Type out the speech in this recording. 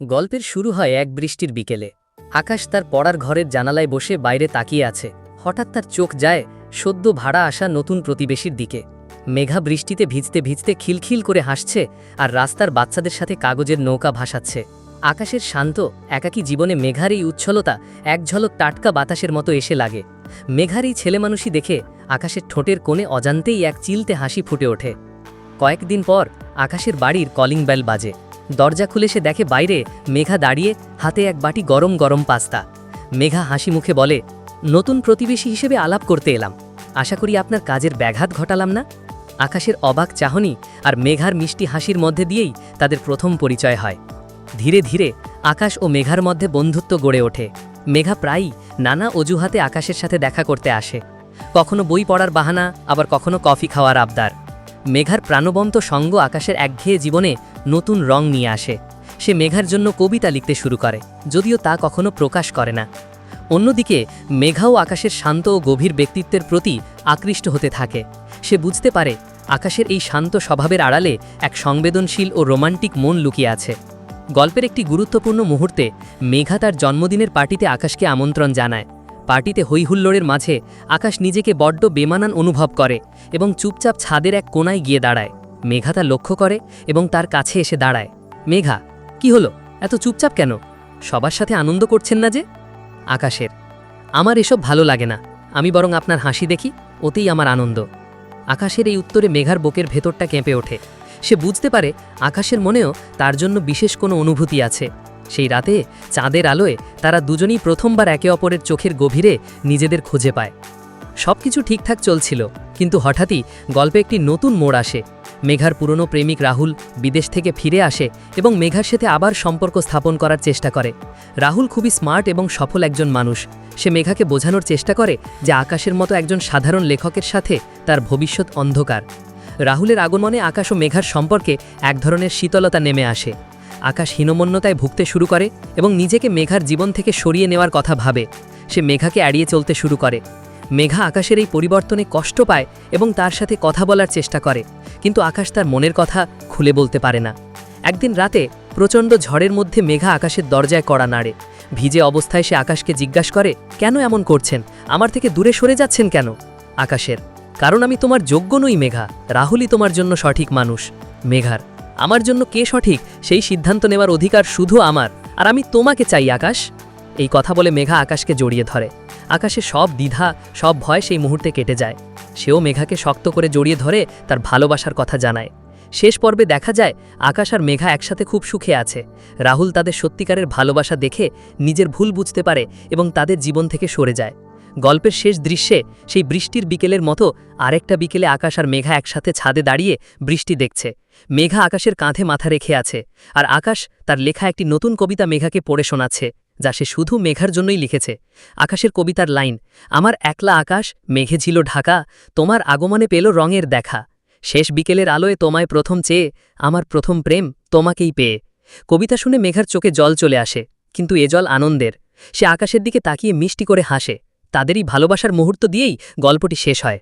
গল্পের শুরু হয় এক বৃষ্টির বিকেলে। আকাশ তার পড়ার ঘরের জানালায় বসে বাইরে তাকিয়ে আছে। হঠাৎ তার চোখ যায় সদ্য ভাড়া আসা নতুন প্রতিবেশীর দিকে। মেঘা বৃষ্টিতে ভিজতে ভিজতে খিলখিল করে হাসছে আর রাস্তার বাচ্চাদের সাথে কাগজের নৌকা ভাসাচ্ছে। আকাশের শান্ত, একাকী জীবনে মেঘার এই উচ্ছলতা এক ঝলক টাটকা বাতাসের মতো এসে লাগে। মেঘার এই ছেলেমানুষই দেখে আকাশের ঠোঁটের কোণে অজান্তেই এক চিলতে হাসি ফুটে ওঠে। কয়েকদিন পর আকাশের বাড়ির কলিং বেল বাজে। দরজা খুলে সে দেখে বাইরে মেঘা দাঁড়িয়ে হাতে এক বাটি গরম গরম পাস্তা। মেঘা হাসি মুখে বলে, নতুন প্রতিবেশী হিসেবে আলাপ করতে এলাম। আশা করি আপনার কাজের ব্যাঘাত ঘটালাম না? আকাশের অবাক চাহনি আর মেঘার মিষ্টি হাসির মধ্যে দিয়েই তাদের প্রথম পরিচয় হয়। ধীরে ধীরে আকাশ ও মেঘার মধ্যে বন্ধুত্ব গড়ে ওঠে। মেঘা প্রায়ই নানা অজুহাতে আকাশের সাথে দেখা করতে আসে। কখনো বই পড়ার বাহানা, আবার কখনো কফি খাওয়ার আবদার। মেঘার প্রাণবন্ত সঙ্গ আকাশের একঘেয়ে জীবনে নতুন রং নিয়ে আসে। সে মেঘার জন্য কবিতা লিখতে শুরু করে, যদিও তা কখনো প্রকাশ করে না। অন্যদিকে, মেঘাও আকাশের শান্ত ও গভীর ব্যক্তিত্বের প্রতি আকৃষ্ট হতে থাকে। সে বুঝতে পারে, আকাশের এই শান্ত স্বভাবের আড়ালে এক সংবেদনশীল ও রোমান্টিক মন লুকিয়ে আছে। গল্পের একটি গুরুত্বপূর্ণ মুহূর্তে মেঘা তার জন্মদিনের পার্টিতে আকাশকে আমন্ত্রণ জানায়। পার্টিতে হৈহুল্লোড়ের মাঝে আকাশ নিজেকে বড্ড বেমানান অনুভব করে এবং চুপচাপ ছাদের এক কোনায় গিয়ে দাঁড়ায়। মেঘা তা লক্ষ্য করে এবং তার কাছে এসে দাঁড়ায়। মেঘা, কি হলো? এত চুপচাপ কেন? সবার সাথে আনন্দ করছেন না যে? আকাশের, আমার এসব ভালো লাগে না। আমি বরং আপনার হাসি দেখি, ওতেই আমার আনন্দ। আকাশের এই উত্তরে মেঘার বুকের ভেতরটা কেঁপে ওঠে। সে বুঝতে পারে আকাশের মনেও তার জন্য বিশেষ কোনো অনুভূতি আছে। সেই রাতে চাঁদের আলোয় তারা দুজনেই প্রথমবার একে অপরের চোখের গভীরে নিজেদের খুঁজে পায়। সব কিছু ঠিকঠাক চলছিল, কিন্তু হঠাৎই গল্পে একটি নতুন মোড় আসে। মেঘার পুরনো প্রেমিক রাহুল বিদেশ থেকে ফিরে আসে এবং মেঘার সাথে আবার সম্পর্ক স্থাপন করার চেষ্টা করে। রাহুল খুবই স্মার্ট এবং সফল একজন মানুষ। সে মেঘাকে বোঝানোর চেষ্টা করে যে আকাশের মতো একজন সাধারণ লেখকের সাথে তার ভবিষ্যৎ অন্ধকার। রাহুলের আগমনে আকাশ ও মেঘার সম্পর্কে এক ধরনের শীতলতা নেমে আসে। আকাশ হীনমন্যতায় ভুগতে শুরু করে এবং নিজেকে মেঘার জীবন থেকে সরিয়ে নেওয়ার কথা ভাবে। সে মেঘাকে এড়িয়ে চলতে শুরু করে। মেঘা আকাশের এই পরিবর্তনে কষ্ট পায় এবং তার সাথে কথা বলার চেষ্টা করে, কিন্তু আকাশ তার মনের কথা খুলে বলতে পারে না। একদিন রাতে প্রচণ্ড ঝড়ের মধ্যে মেঘা আকাশের দরজায় কড়া নাড়ে। ভিজে অবস্থায় সে আকাশকে জিজ্ঞাসা করে, কেন এমন করছেন? আমার থেকে দূরে সরে যাচ্ছেন কেন? আকাশের, কারণ আমি তোমার যোগ্য নই মেঘা। রাহুলই তোমার জন্য সঠিক মানুষ, মেঘার। আমার জন্য কে সঠিক? সেই সিদ্ধান্ত নেওয়ার অধিকার শুধু আমার। আর আমি তোমাকে চাই, আকাশ। এই কথা বলে মেঘা আকাশকে জড়িয়ে ধরে। আকাশে সব দ্বিধা, সব ভয় সেই মুহূর্তে কেটে যায়। সেও মেঘাকে শক্ত করে জড়িয়ে ধরে তার ভালোবাসার কথা জানায়। শেষ পর্বে দেখা যায়, আকাশ আর মেঘা একসাথে খুব সুখে আছে। রাহুল তাদের সত্যিকারের ভালোবাসা দেখে নিজের ভুল বুঝতে পারে এবং তাদের জীবন থেকে সরে যায়। গল্পের শেষ দৃশ্যে সেই বৃষ্টির বিকেলের মতো আরেকটা বিকেলে আকাশ আর মেঘা একসাথে ছাদে দাঁড়িয়ে বৃষ্টি দেখছে। মেঘা আকাশের কাঁধে মাথা রেখে আছে আর আকাশ তার লেখা একটি নতুন কবিতা মেঘাকে পড়ে শোনাচ্ছে, যা সে শুধু মেঘার জন্যই লিখেছে। আকাশের কবিতার লাইন, আমার একলা আকাশ, মেঘে ছিল ঢাকা, তোমার আগমনে পেল রঙের দেখা। শেষ বিকেলের আলোয় তোমায় প্রথম চেয়ে, আমার প্রথম প্রেম তোমাকেই পেয়ে। কবিতা শুনে মেঘার চোখে জল চলে আসে, কিন্তু এ জল আনন্দের। সে আকাশের দিকে তাকিয়ে মিষ্টি করে হাসে। তাদেরই ভালোবাসার মুহূর্ত দিয়েই গল্পটি শেষ হয়।